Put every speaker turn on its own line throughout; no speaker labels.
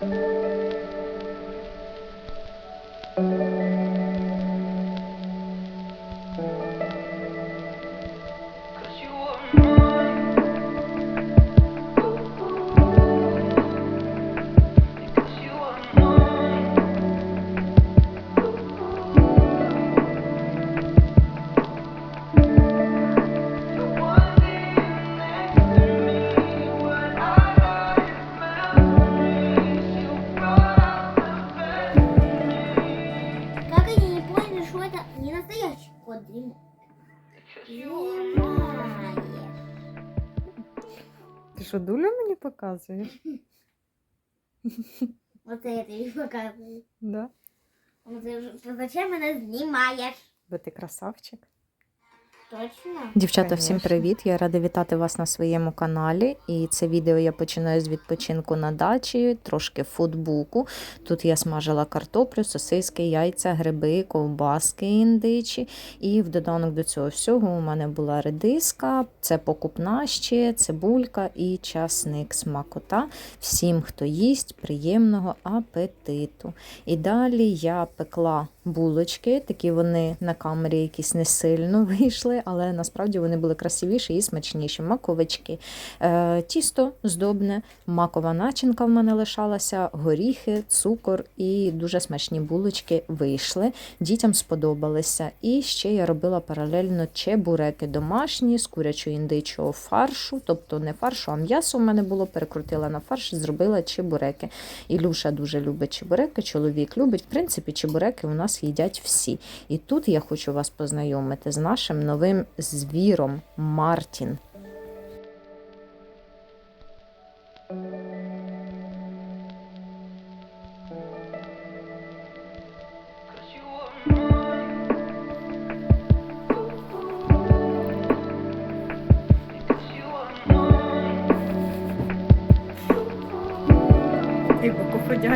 Música настоящий кот Димы?
Because you were mine.
Понимаешь.
Ти що, дулю мені показуєш?
Вот это и показываю.
Да.
Вот ты- ты зачем меня снимаешь?
Бо ти красавчик.
Точно?
Дівчата, всім привіт! Я рада вітати вас на своєму каналі. І це відео я починаю з відпочинку на дачі, трошки футбуку. Тут я смажила картоплю, сосиски, яйця, гриби, ковбаски індичі. І в додаток до цього всього у мене була редиска, це покупна ще, цибулька і часник смакота. Всім, хто їсть, приємного апетиту. І далі я пекла булочки, такі вони на камері якісь не сильно вийшли, але насправді вони були красивіші і смачніші. Маковички, е, тісто здобне, макова начинка в мене лишалася, горіхи, цукор і дуже смачні булочки вийшли. Дітям сподобалися. І ще я робила паралельно чебуреки домашні з курячого індичого фаршу, тобто не фаршу, а м'ясо в мене було, перекрутила на фарш, зробила чебуреки. Ілюша дуже любить чебуреки, чоловік любить. В принципі, чебуреки у нас їдять всі. І тут я хочу вас познайомити з нашим новим звіром Мартін.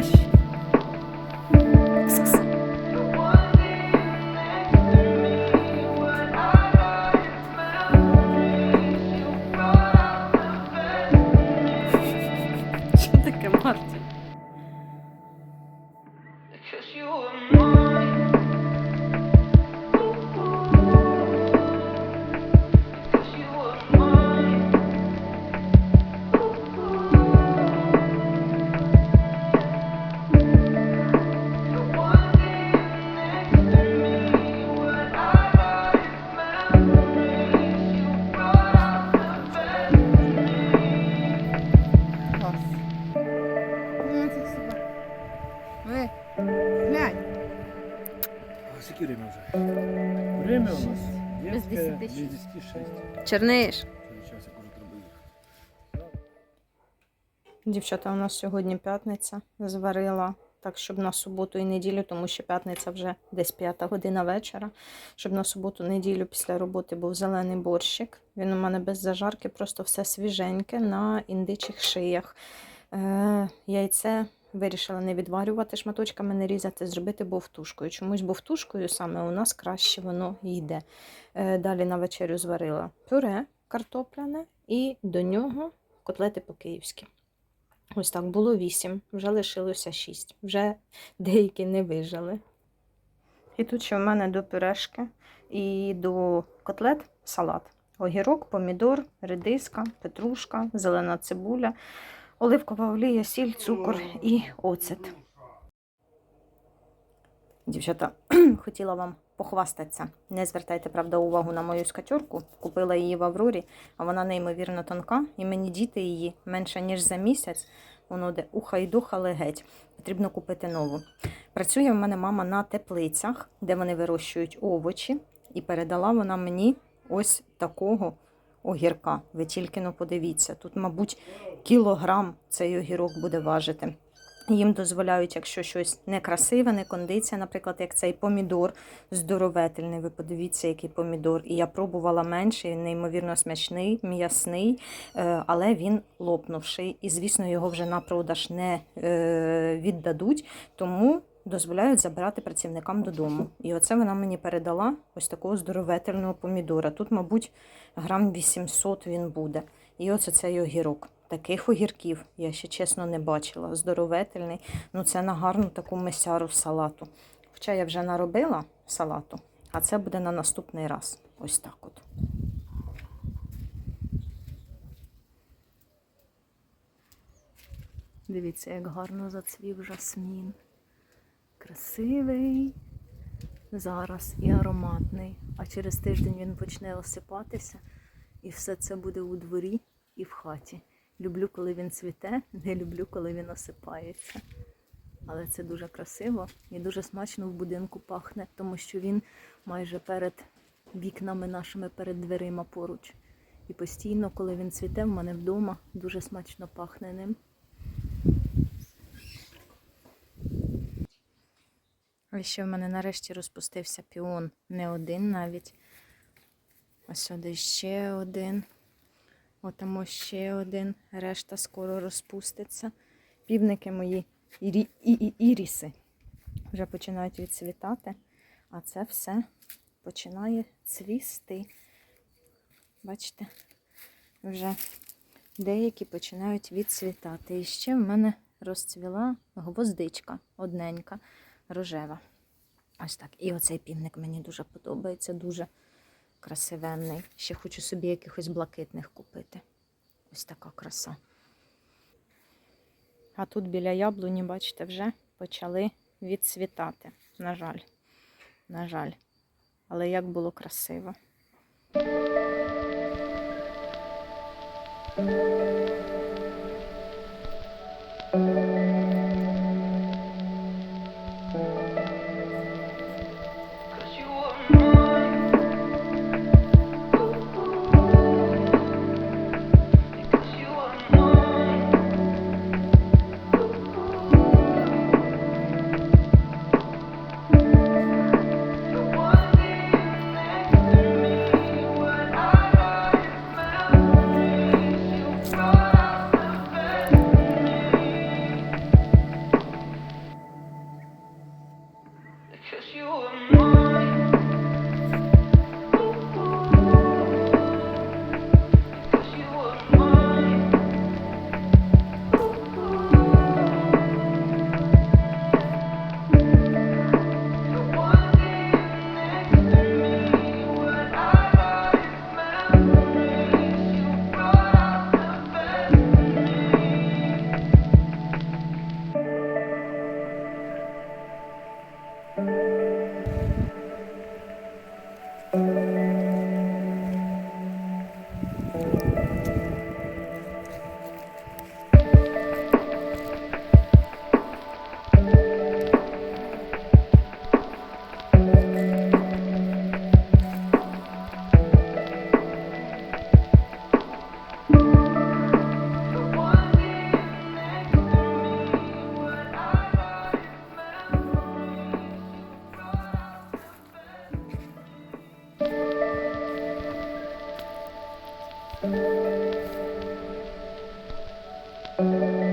You
скільки время вже? Время у нас?
Без десяти
без 10 6.
Черниш.
Через час як треба їхати.
Дівчата, у нас сьогодні п'ятниця. Зварила так, щоб на суботу і неділю, тому що п'ятниця вже десь п'ята година вечора. Щоб на суботу, неділю після роботи був зелений борщик. Він у мене без зажарки, просто все свіженьке на індичих шиях. Е, яйце вирішила не відварювати шматочками, не різати, зробити бовтушкою. Чомусь бовтушкою саме у нас краще воно йде. Е, далі на вечерю зварила пюре картопляне і до нього котлети по-київськи. Ось так було вісім, вже лишилося шість. Вже деякі не вижили. І тут ще в мене до пюрешки і до котлет салат. Огірок, помідор, редиска, петрушка, зелена цибуля, оливкова олія, сіль, цукор і оцет. Дівчата, хотіла вам похвастатися. Не звертайте, правда, увагу на мою скатюрку. Купила її в Аврорі, а вона неймовірно тонка, і мені діти її менше, ніж за місяць. Воно де уха й духали геть. Потрібно купити нову. Працює в мене мама на теплицях, де вони вирощують овочі, і передала вона мені ось такого огірка. Ви тільки ну подивіться. Тут, мабуть, кілограм цей огірок буде важити. Їм дозволяють, якщо щось некрасиве, не кондиція, наприклад, як цей помідор здоровительний. Ви подивіться, який помідор. І я пробувала менший, неймовірно смачний, м'ясний, е, але він лопнувший. І, звісно, його вже на продаж не е, віддадуть, тому дозволяють забирати працівникам додому. І оце вона мені передала ось такого здоровительного помідора. Тут, мабуть, грам 800 він буде. І оце цей огірок. Таких огірків я ще чесно не бачила. Здоровительний. Ну це на гарну таку месяру салату. Хоча я вже наробила салату, а це буде на наступний раз. Ось так от. Дивіться, як гарно зацвів жасмін. Красивий зараз і ароматний. А через тиждень він почне осипатися, і все це буде у дворі і в хаті. Люблю, коли він цвіте, не люблю, коли він осипається. Але це дуже красиво і дуже смачно в будинку пахне, тому що він майже перед вікнами нашими, перед дверима поруч. І постійно, коли він цвіте, в мене вдома дуже смачно пахне ним. Ось ще в мене нарешті розпустився піон. Не один навіть. Ось сюди ще один. Отамо ще один. Решта скоро розпуститься. Півники мої ірі, і, і, іріси вже починають відцвітати, а це все починає цвісти. Бачите, вже деякі починають відцвітати. І ще в мене розцвіла гвоздичка одненька рожева. Ось так. І оцей півник мені дуже подобається, дуже красивенний. Ще хочу собі якихось блакитних купити. Ось така краса. А тут біля яблуні, бачите, вже почали відцвітати. На жаль. На жаль. Але як було красиво.
Cause Thank you.
Ось